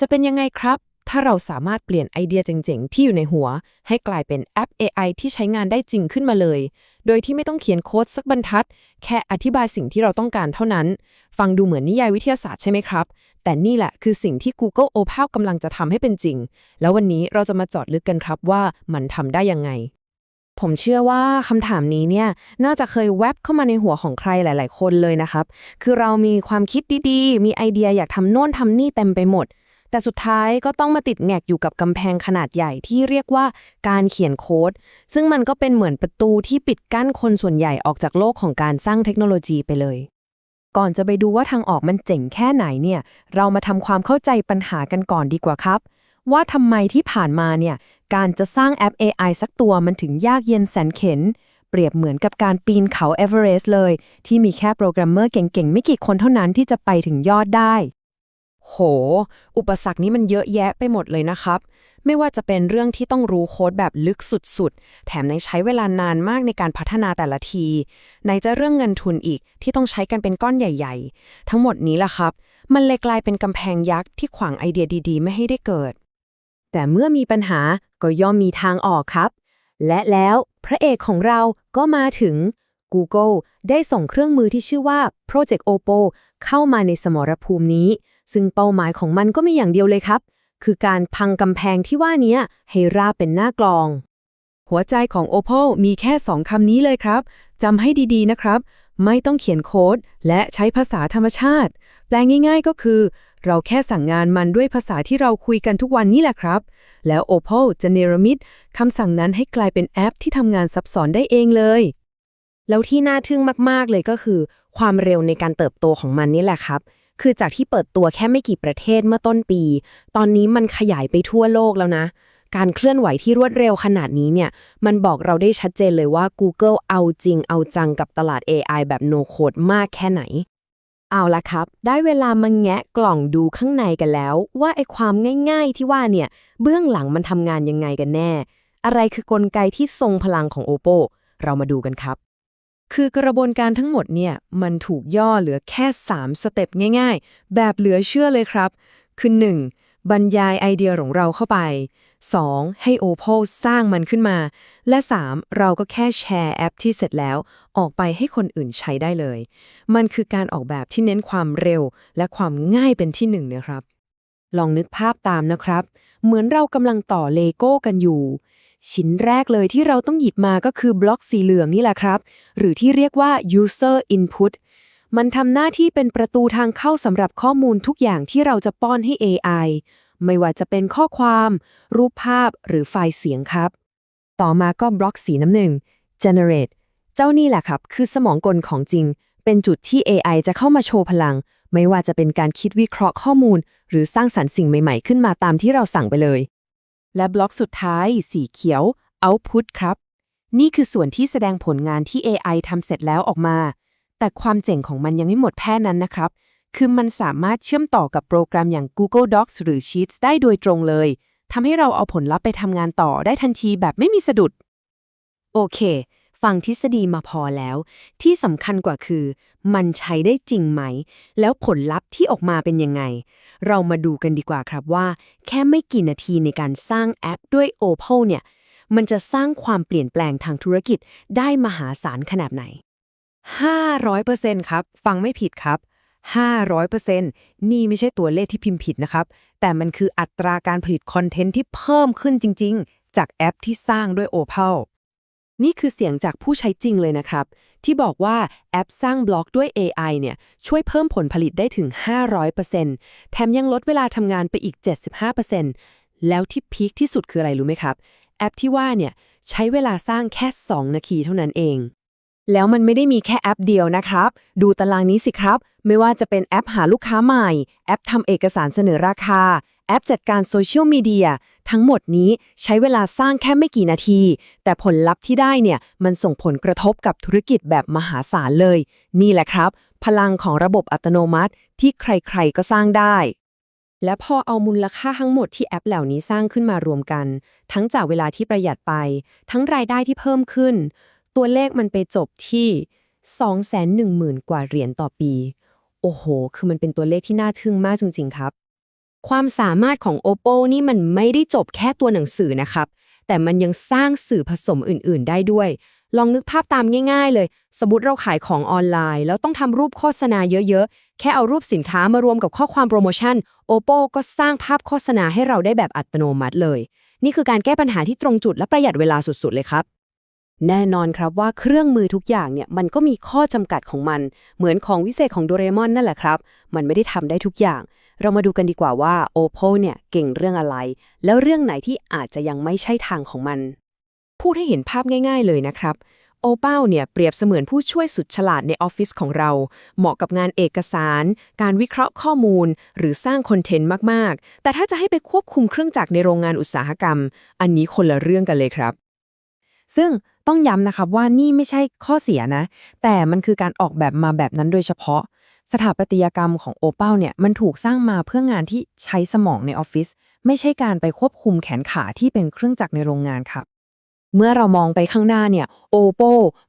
จะเป็นยังไงครับ ถ้าเราสามารถเปลี่ยนไอเดียเจ๋งๆ ที่อยู่ในหัว ให้กลายเป็นแอป AI ที่ใช้งานได้จริงขึ้นมาเลย โดยที่ไม่ต้องเขียนโค้ดสักบรรทัด แค่อธิบายสิ่งที่เราต้องการเท่านั้น ฟังดูเหมือนนิยายวิทยาศาสตร์ใช่ไหมครับ แต่นี่แหละคือสิ่งที่ Google Opal กำลังจะทำให้เป็นจริง แล้ววันนี้เราจะมาจอดลึกกันครับว่ามันทำได้ยังไงผมเชื่อว่าคำถามนี้เนี่ยน่าจะเคยแวบเข้ามาในหัวของใครหลาย ๆ คนเลยนะครับ คือเรามีความคิดดี ๆ มีไอเดียอยากทำโน่นทำนี่เต็มไปหมด แต่สุดท้ายก็ต้องมาติดแงกอยู่กับกำแพงขนาดใหญ่ที่เรียกว่าการเขียนโค้ด ซึ่งมันก็เป็นเหมือนประตูที่ปิดกั้นคนส่วนใหญ่ออกจากโลกของการสร้างเทคโนโลยีไปเลย ก่อนจะไปดูว่าทางออกมันเจ๋งแค่ไหนเนี่ย เรามาทำความเข้าใจปัญหากันก่อนดีกว่าครับ ว่าทำไมที่ผ่านมาเนี่ย การจะสร้างแอป AI สักตัวมันถึงยากเย็นแสนเข็นเปรียบเหมือนกับการปีนเขาเอเวอเรสต์เลย ที่มีแค่โปรแกรมเมอร์เก่งๆ ไม่กี่คนเท่านั้นที่จะไปถึงยอดได้ โห อุปสรรคนี้มันเยอะแยะไปหมดเลยนะครับ ไม่ว่าจะเป็นเรื่องที่ต้องรู้โค้ดแบบลึกสุดๆ แถมในใช้เวลานานมากในการพัฒนาแต่ละทีไหนจะเรื่องเงินทุนอีกที่ต้องใช้กันเป็นก้อนใหญ่ ๆ ทั้งหมดนี้ล่ะครับ มันเลยกลายเป็นกำแพงยักษ์ที่ขวางไอเดียดีๆ ไม่ให้ได้เกิด แต่เมื่อมีปัญหาก็ย่อมมีทางออกครับ และแล้วพระเอกของเราก็มาถึง Google ได้ส่งเครื่องมือที่ชื่อว่า Project Oppo เข้ามาในสมรภูมินี้ ซึ่งเป้าหมายของมันก็มีอย่างเดียวเลยครับ คือการพังกำแพงที่ว่านี้ให้ราบเป็นหน้ากลอง หัวใจของ Oppo มีแค่2คำนี้เลยครับจำให้ดีๆนะครับ ไม่ต้องเขียนโค้ด และใช้ภาษาธรรมชาติ แปลง่าย ๆ ก็คือ เราแค่สั่งงานมันด้วยภาษาที่เราคุยกันทุกวันนี่แหละครับ แล้ว Oppo จะเนรมิตคำสั่งนั้นให้กลายเป็นแอปที่ทำงานซับซ้อนได้เองเลยแล้วที่น่าทึ่งมาก ๆ เลยก็คือ ความเร็วในการเติบโตของมันนี่แหละครับ คือจากที่เปิดตัวแค่ไม่กี่ประเทศเมื่อต้นปี ตอนนี้มันขยายไปทั่วโลกแล้วนะ การเคลื่อนไหวที่รวดเร็วขนาดนี้เนี่ย มันบอกเราได้ชัดเจนเลยว่า Google เอาจริงเอาจังกับตลาด AI แบบ no code มากแค่ไหน เอาละครับ ได้เวลามาแงะกล่องดูข้างในกันแล้ว ว่าไอ้ความง่ายๆที่ว่าเนี่ยเบื้องหลังมันทำงานยังไงกันแน่ อะไรคือกลไกที่ทรงพลังของ Oppo เรามาดูกันครับ คือกระบวนการทั้งหมดเนี่ยมันถูกย่อเหลือแค่ 3 สเต็ปง่ายๆ แบบเหลือเชื่อเลยครับ คือ 1. บรรยายไอเดียของเราเข้าไป 2. ให้ Oppo สร้างมันขึ้นมา และ 3. เราก็แค่แชร์แอปที่เสร็จแล้วออกไปให้คนอื่นใช้ได้เลย มันคือการออกแบบที่เน้นความเร็ว และความง่ายเป็นที่หนึ่งนะครับ ลองนึกภาพตามนะครับ เหมือนเรากำลังต่อเลโก้กันอยู่ ชิ้นแรกเลยที่เราต้องหยิบมาก็คือบล็อกสีเหลืองนี่แหละครับ หรือที่เรียกว่า user input มันทำหน้าที่เป็นประตูทางเข้าสำหรับข้อมูลทุกอย่างที่เราจะป้อนให้ AI ไม่ว่าจะเป็นข้อความ รูปภาพหรือไฟล์เสียงครับ ต่อมาก็บล็อกสีน้ำหนึ่ง generate เจ้านี่แหละครับ คือสมองกลของจริง เป็นจุดที่ AI จะเข้ามาโชว์พลัง ไม่ว่าจะเป็นการคิดวิเคราะห์ข้อมูล หรือสร้างสรรค์สิ่งใหม่ ๆ ขึ้นมาตามที่เราสั่งไปเลย และบล็อกสุดท้าย สีเขียว output ครับ นี่คือส่วนที่แสดงผลงานที่ AI ทำเสร็จแล้วออกมา แต่ความเจ๋งของมันยังไม่หมดแค่นั้นนะครับ คือมันสามารถเชื่อมต่อกับโปรแกรมอย่าง Google Docs หรือ Sheets ได้โดยตรงเลยทำให้เราเอาผลลัพธ์ไปทำงานต่อได้ทันทีแบบไม่มีสะดุด โอเค ฟังทฤษฎีมาพอแล้ว ที่สำคัญกว่าคือ มันใช้ได้จริงไหม แล้วผลลัพธ์ที่ออกมาเป็นยังไง เรามาดูกันดีกว่าครับว่า แค่ไม่กี่นาทีในการสร้างแอปด้วย Opal เนี่ย มันจะสร้างความเปลี่ยนแปลงทางธุรกิจได้มหาศาลขนาดไหน 500%ครับ ฟังไม่ผิดครับ500%นี่ไม่ใช่ตัวเลขที่พิมพ์ผิดนะครับ แต่มันคืออัตราการผลิตคอนเทนต์ที่เพิ่มขึ้นจริง ๆ จากแอปที่สร้างด้วย Opal นี่คือเสียงจากผู้ใช้จริงเลยนะครับ ที่บอกว่าแอปสร้างบล็อกด้วย AI เนี่ยช่วยเพิ่มผลผลิตได้ถึง 500%แถมยังลดเวลาทำงานไปอีก 75%แล้วที่พีคที่สุดคืออะไรรู้ไหมครับ แอปที่ว่าเนี่ยใช้เวลาสร้างแค่ 2 นาทีเท่านั้นเอง แล้วมันไม่ได้มีแค่แอปเดียวนะครับ ดูตารางนี้สิครับ ไม่ว่าจะเป็นแอปหาลูกค้าใหม่ แอปทำเอกสารเสนอราคา แอปจัดการโซเชียลมีเดียทั้งหมดนี้ใช้เวลาสร้างแค่ไม่กี่นาที แต่ผลลัพธ์ที่ได้เนี่ยมันส่งผลกระทบกับธุรกิจแบบมหาศาลเลย นี่แหละครับ พลังของระบบอัตโนมัติที่ใครๆก็สร้างได้ และพอเอามูลค่าทั้งหมดที่แอปเหล่านี้สร้างขึ้นมารวมกัน ทั้งจากเวลาที่ประหยัดไป ทั้งรายได้ที่เพิ่มขึ้น ตัวเลขมันไปจบที่210,000กว่าเหรียญต่อปี โอ้โห คือมันเป็นตัวเลขที่น่าทึ่งมากจริงๆครับ ความสามารถของ Oppo นี่มันไม่ได้จบแค่ตัวหนังสือนะครับ แต่มันยังสร้างสื่อผสมอื่น ๆ ได้ด้วย ลองนึกภาพตามง่าย ๆ เลย สมมติเราขายของออนไลน์ แล้วต้องทำรูปโฆษณาเยอะ ๆ แค่เอารูปสินค้ามารวมกับข้อความโปรโมชั่น Oppo ก็สร้างภาพโฆษณาให้เราได้แบบอัตโนมัติเลย นี่คือการแก้ปัญหาที่ตรงจุดและประหยัดเวลาสุด ๆ เลยครับแน่นอนครับว่าเครื่องมือทุกอย่างเนี่ยมันก็มีข้อจำกัดของมัน เหมือนของวิเศษของโดเรมอนนั่นแหละครับ มันไม่ได้ทำได้ทุกอย่าง เรามาดูกันดีกว่าว่า Oppo เนี่ยเก่งเรื่องอะไร แล้วเรื่องไหนที่อาจจะยังไม่ใช่ทางของมัน พูดให้เห็นภาพง่าย ๆ เลยนะครับ Oppo เนี่ยเปรียบเสมือนผู้ช่วยสุดฉลาดในออฟฟิศของเรา เหมาะกับงานเอกสาร การวิเคราะห์ข้อมูล หรือสร้างคอนเทนต์มาก ๆ แต่ถ้าจะให้ไปควบคุมเครื่องจักรในโรงงานอุตสาหกรรม อันนี้คนละเรื่องกันเลยครับ ซึ่ง ต้องย้ำนะครับว่านี่ไม่ใช่ข้อเสียนะ แต่มันคือการออกแบบมาแบบนั้นโดยเฉพาะ สถาปัตยกรรมของโอเป l เนี่ยมันถูกสร้างมาเพื่องานที่ใช้สมองในออฟฟิศไม่ใช่การไปควบคุมแขนขาที่เป็นเครื่องจักรในโรงงานครับ เมื่อเรามองไปข้างหน้าเนี่ยโอโป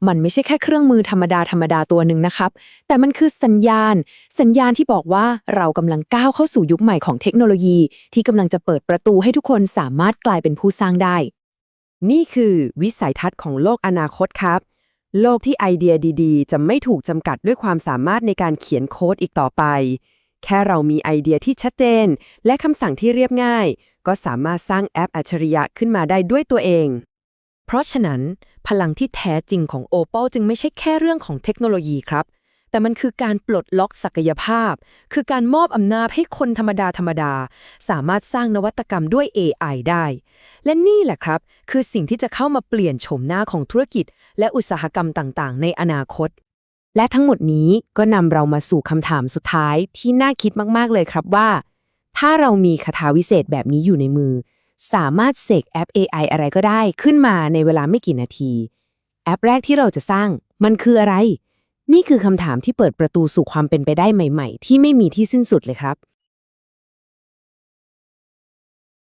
มันไม่ใช่แค่เครื่องมือธรรมดาธรรมดาตัวหนึ่งนะครับ แต่มันคือสัญญาณ สัญญาณที่บอกว่าเรากำลังก้าวเข้าสู่ยุคใหม่ของเทคโนโลยี ที่กำลังจะเปิดประตูให้ทุกคนสามารถกลายเป็นผู้สร้างได้ นี่คือวิสัยทัศน์ของโลกอนาคตครับ โลกที่ไอเดียดีๆ จะไม่ถูกจำกัดด้วยความสามารถในการเขียนโค้ดอีกต่อไป แค่เรามีไอเดียที่ชัดเจน และคำสั่งที่เรียบง่าย ก็สามารถสร้างแอปอัจฉริยะขึ้นมาได้ด้วยตัวเอง เพราะฉะนั้น พลังที่แท้จริงของ Oppo จึงไม่ใช่แค่เรื่องของเทคโนโลยีครับ แต่มันคือการปลดล็อกศักยภาพ คือการมอบอำนาจให้คนธรรมดาธรรมดา สามารถสร้างนวัตกรรมด้วย AI ได้ และนี่แหละครับ คือสิ่งที่จะเข้ามาเปลี่ยนโฉมหน้าของธุรกิจ และอุตสาหกรรมต่างๆ ในอนาคต และทั้งหมดนี้ก็นำเรามาสู่คำถามสุดท้ายที่น่าคิดมากๆเลยครับว่า ถ้าเรามีคาถาวิเศษแบบนี้อยู่ในมือ สามารถเสกแอป AI อะไรก็ได้ขึ้นมาในเวลาไม่กี่นาที แอปแรกที่เราจะสร้างมันคืออะไร นี่คือคำถามที่เปิดประตูสู่ความเป็นไปได้ใหม่ ๆ ที่ไม่มีที่สิ้นสุดเลยครับ